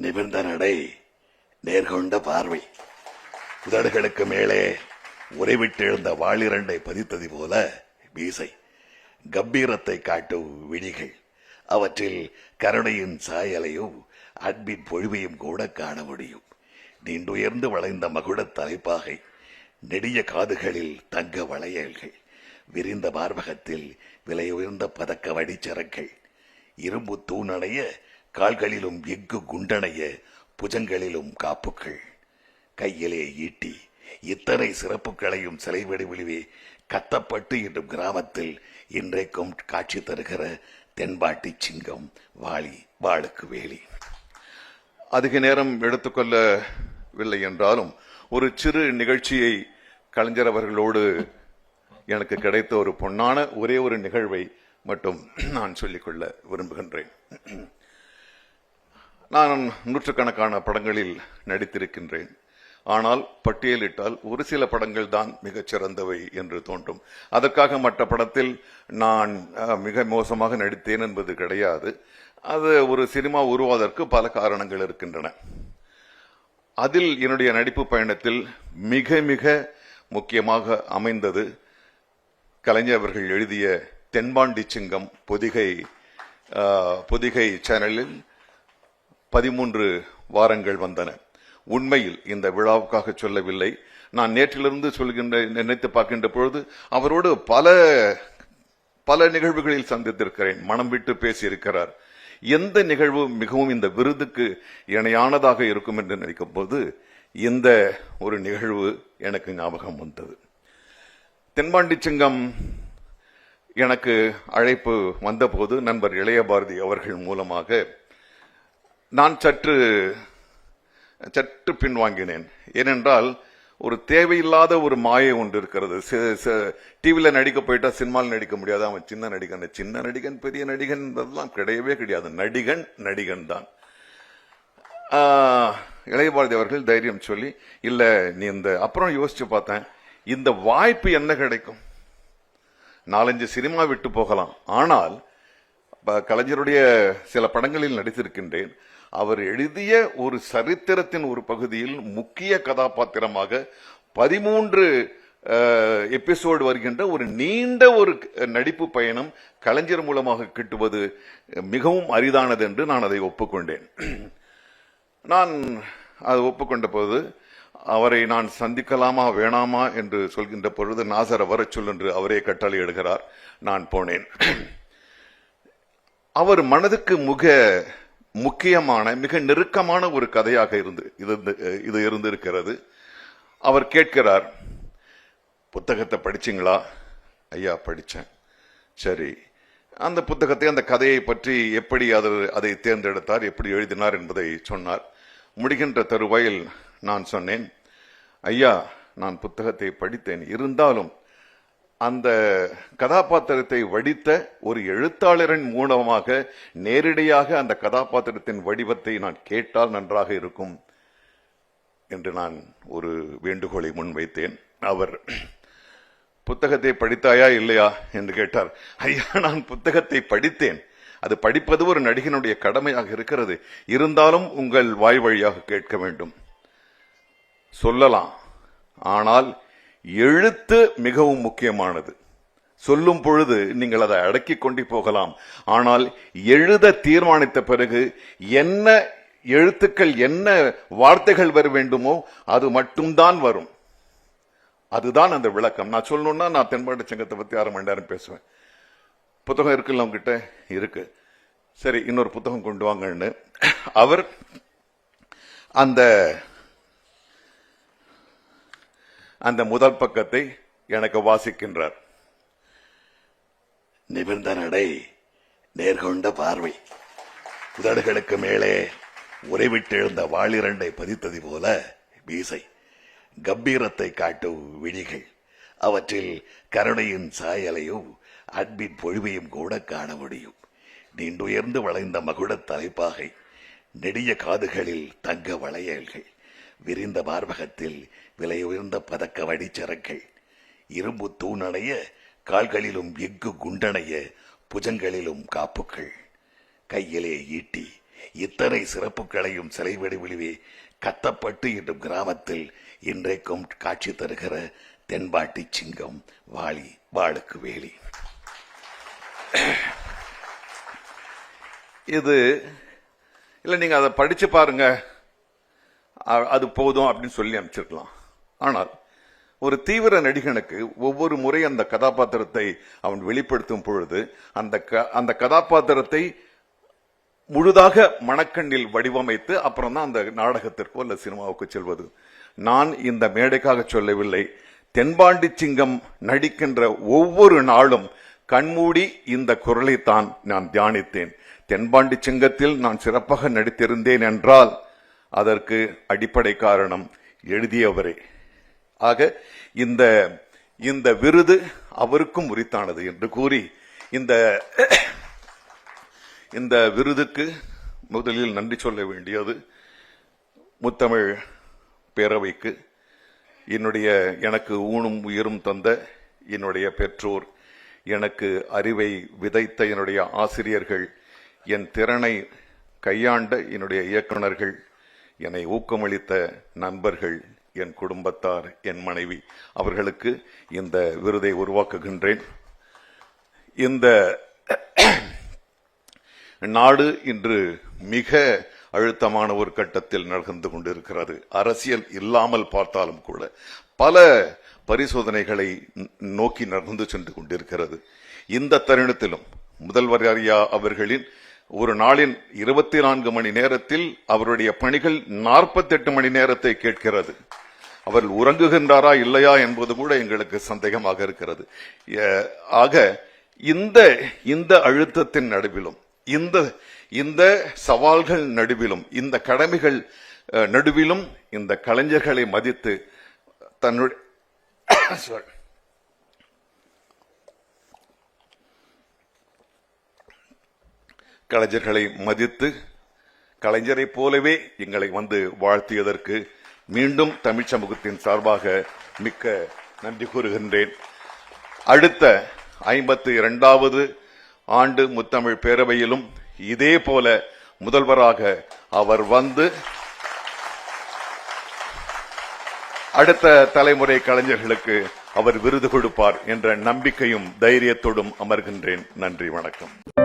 நிமிர்ந்த நடை நேர்கொண்ட பார்வை. உதடுகளுக்கு மேலே உறைவிட்டு எழுந்த வாளிரண்டை பதித்தது போல மீசை. கம்பீரத்தை காட்டும் விழிகள். அவற்றில் கருணையின் சாயலையும் அன்பின் பொழிவையும் கூட காண முடியும். நீண்டுயர்ந்து வளைந்த மகுடத் தலைப்பாகை நெடிய காதுகளில் தங்க வளையல்கள். விரிந்த மார்பகத்தில் விலையுயர்ந்த பதக்க வடிச்சரங்கள் இரும்பு தூணடைய கால்களிலும் எஃகு குண்டணைய புஜங்களிலும் காப்புக்கள். கையிலே ஈட்டி இத்தனை சிறப்புகளையும் சிலை வடிவிலுவே கத்தப்பட்டு என்னும் கிராமத்தில் இன்றைக்கும் காட்சி தருகிற தென்பாட்டி சிங்கம் வாளி வாளுக்கு வேலி. அதிக நேரம் எடுத்துக்கொள்ளவில்லை என்றாலும் ஒரு சிறு நிகழ்ச்சியை கலைஞர் அவர்களோடு எனக்கு கிடைத்த ஒரு பொன்னான ஒரே ஒரு நிகழ்வை மட்டும் நான் சொல்லிக்கொள்ள விரும்புகின்றேன். நான் நூற்றுக்கணக்கான படங்களில் நடித்திருக்கின்றேன். ஆனால் பட்டியலிட்டால் ஒரு சில படங்கள் தான் மிகச் சிறந்தவை என்று தோன்றும். அதற்காக மற்ற படத்தில் நான் மிக மோசமாக நடித்தேன் என்பது கிடையாது. அது ஒரு சினிமா உருவாவதற்கு பல காரணங்கள் இருக்கின்றன. அதில் என்னுடைய நடிப்பு பயணத்தில் மிக மிக முக்கியமாக அமைந்தது கலைஞர் அவர்கள் எழுதிய தென்பாண்டி சிங்கம் பொதிகை பொதிகை சேனலில் பதிமூன்று வாரங்கள் வந்தன. உண்மையில் இந்த விழாவுக்காக சொல்லவில்லை. நான் நேற்றிலிருந்து சொல்கின்ற நினைத்து பார்க்கின்ற பொழுது அவரோடு பல பல நிகழ்வுகளில் சந்தித்திருக்கிறேன். மனம் விட்டு பேசியிருக்கிறார். எந்த நிகழ்வு மிகவும் இந்த விருதுக்கு இணையானதாக இருக்கும் என்று நினைக்கும் போது இந்த ஒரு நிகழ்வு எனக்கு ஞாபகம் வந்தது. தென்பாண்டி சிங்கம் எனக்கு அழைப்பு வந்தபோது நண்பர் இளைய பாரதி அவர்கள் மூலமாக நான் சற்று சற்று பின்வாங்கினேன். ஏனென்றால் ஒரு தேவையில்லாத ஒரு மாயை ஒன்று இருக்கிறது. டிவியில் நடிக்க போயிட்டா சினிமாவில் நடிக்க முடியாது. அவன் சின்ன நடிகன். சின்ன நடிகன் பெரிய நடிகன் அதெல்லாம் கிடையவே கிடையாது. நடிகன் நடிகன் தான். ஆஹ், இளையபாரதி அவர்கள் தைரியம் சொல்லி இல்லை நீ இந்த அப்புறம் யோசிச்சு பார்த்தேன். இந்த வாய்ப்பு என்ன கிடைக்கும்? நாலஞ்சு சினிமா விட்டு போகலாம். ஆனால் கலைஞருடைய சில படங்களில் நடித்திருக்கின்றேன். அவர் எழுதிய ஒரு சரித்திரத்தின் ஒரு பகுதியில் முக்கிய கதாபாத்திரமாக பதிமூன்று எபிசோடு வருகின்ற ஒரு நீண்ட ஒரு நடிப்பு பயணம் கலைஞர் மூலமாக கிட்டுவது மிகவும் அரிதானது என்று நான் அதை ஒப்புக்கொண்டேன். நான் அதை ஒப்புக்கொண்ட போது அவரை நான் சந்திக்கலாமா வேணாமா என்று சொல்கின்ற பொழுது நாசர் வரச் சொல் என்று அவரே கட்டளை எடுகிறார் நான் போனேன். அவர் மனதுக்கு மிக முக்கியமான மிக நெருக்கமான ஒரு கதையாக இருந்து இது இது இருந்திருக்கிறது. அவர் கேட்கிறார் புத்தகத்தை படிச்சீங்களா? ஐயா படித்தேன் சரி. அந்த புத்தகத்தை அந்த கதையை பற்றி எப்படி அது அதை தேர்ந்தெடுத்தார் எப்படி எழுதினார் என்பதை சொன்னார். முடிகின்ற தருவாயில் நான் சொன்னேன் ஐயா நான் புத்தகத்தை படித்தேன். இருந்தாலும் அந்த கதாபாத்திரத்தை வடித்த ஒரு எழுத்தாளரின் மூலமாக நேரடியாக அந்த கதாபாத்திரத்தின் வடிவத்தை நான் கேட்டால் நன்றாக இருக்கும் என்று நான் ஒரு வேண்டுகோளை முன்வைத்தேன். அவர் புத்தகத்தை படித்தாயா இல்லையா? என்று கேட்டார். ஐயா நான் புத்தகத்தை படித்தேன். அது படிப்பது ஒரு நடிகனுடைய கடமையாக இருக்கிறது. இருந்தாலும் உங்கள் வாய் வழியாக கேட்க வேண்டும். சொல்லலாம். ஆனால் எழுத்து மிகவும் முக்கியமானது. சொல்லும் பொழுது நீங்கள் அதை அடக்கிக் கொண்டு போகலாம். ஆனால் எழுத தீர்மானித்த பிறகு என்ன எழுத்துக்கள் என்ன வார்த்தைகள் வர வேண்டுமோ அது மட்டும்தான் வரும். அதுதான் அந்த விளக்கம். நான் சொல்லணும்னா நான் தென்பாட்டு சங்கத்தை பத்தி அரை மணி நேரம் பேசுவேன். புத்தகம் இருக்குல்ல உங்ககிட்ட? இருக்கு. சரி இன்னொரு புத்தகம் கொண்டு வாங்கன்னு. அவர் அந்த அந்த முதல் பக்கத்தை எனக்கு வாசிக்கின்றார். நிமிர்ந்த நடை நேர்கொண்ட பார்வை. உதடுகளுக்கு மேலே உறைவிட்டு எழுந்த வாளிரண்டை பதித்தது போல மீசை. கம்பீரத்தை காட்டும் விழிகள். அவற்றில் கருணையின் சாயலையும் அன்பின் பொழிவையும் கூட காண முடியும். நீண்டுயர்ந்து வளைந்த மகுடத் தலைப்பாகை நெடிய காதுகளில் தங்க வளையல்கள். விரிந்த மார்பகத்தில் விலையுயர்ந்த பதக்க வடிச்சரங்கள். இரும்பு தூணணைய கால்களிலும் எஃகு குண்டணைய புஜங்களிலும் காப்புக்கள். கையிலே ஈட்டி இத்தனை சிறப்புகளையும் சிலை வடிவிலே கத்தப்பட்டு என்னும் கிராமத்தில் இன்றைக்கும் காட்சி தருகிற தென்பாட்டி சிங்கம் வாளி வாளுக்கு வேலி. இது இல்ல நீங்க அதை படிச்சு பாருங்க. அது போதும் அப்படின்னு சொல்லி அனுப்பிச்சிருக்கலாம். ஆனால் ஒரு தீவிர நடிகனுக்கு ஒவ்வொரு முறை அந்த கதாபாத்திரத்தை அவன் வெளிப்படுத்தும் பொழுது அந்த க- அந்த கதாபாத்திரத்தை முழுதாக மணக்கண்ணில் வடிவமைத்து அப்புறம் தான் அந்த நாடகத்திற்கோ அல்ல சினிமாவுக்கு செல்வது. நான் இந்த மேடைக்காக சொல்லவில்லை. தென்பாண்டி சிங்கம் நடிக்கின்ற ஒவ்வொரு நாளும் கண்மூடி இந்த குரலைத்தான் நான் தியானித்தேன். தென்பாண்டி சிங்கத்தில் நான் சிறப்பாக நடித்திருந்தேன் என்றால் அதற்கு அடிப்படை காரணம் எழுதியவரே. ஆக இந்த இந்த விருது அவருக்கும் உரித்தானது என்று கூறி இந்த இந்த விருதுக்கு முதலில் நன்றி சொல்ல வேண்டியது முத்தமிழ் பேரவைக்கு என்னுடைய எனக்கு ஊனும் உயிரும் தந்த என்னுடைய பெற்றோர் எனக்கு அறிவை விதைத்த என்னுடைய ஆசிரியர்கள் என் திறனை கையாண்ட என்னுடைய இயக்குனர்கள் என்னை ஊக்கமளித்த நண்பர்கள் என் குடும்பத்தார் என் மனைவி அவர்களுக்கு இந்த விருதை உருவாக்குகின்றேன். இந்த நாடு இன்று மிக அழுத்தமான ஒரு கட்டத்தில் நடந்து கொண்டிருக்கிறது. அரசியல் இல்லாமல் பார்த்தாலும் கூட பல பரிசோதனைகளை நோக்கி நடந்து சென்று கொண்டிருக்கிறது. இந்த தருணத்திலும் முதல்வர் அரியா அவர்களின் ஒரு நாளின் இருபத்தி நான்கு மணி நேரத்தில் அவருடைய பணிகள் 48 மணி நேரத்தை கேட்கிறது. அவர் உறங்குகின்றாரா இல்லையா என்பது கூட எங்களுக்கு சந்தேகமாக இருக்கிறது. ஆக இந்த இந்த அழுத்தத்தின் நடுவிலும் இந்த இந்த சவால்கள் நடுவிலும் இந்த கடமைகள் நடுவிலும் இந்த கலைஞர்களை மதித்து தன்னுடைய கலைஞர்களை மதித்து கலைஞரை போலவே எங்களை வந்து வாழ்த்தியதற்கு மீண்டும் தமிழ் சமூகத்தின் சார்பாக மிக்க நன்றி கூறுகின்றேன். அடுத்த ஐம்பத்தி இரண்டாவது ஆண்டு முத்தமிழ் பேரவையிலும் இதே போல முதல்வராக அவர் வந்து அடுத்த தலைமுறை கலைஞர்களுக்கு அவர் விருது கொடுப்பார் என்ற நம்பிக்கையும் தைரியத்தோடும் அமர்கின்றேன். நன்றி வணக்கம்.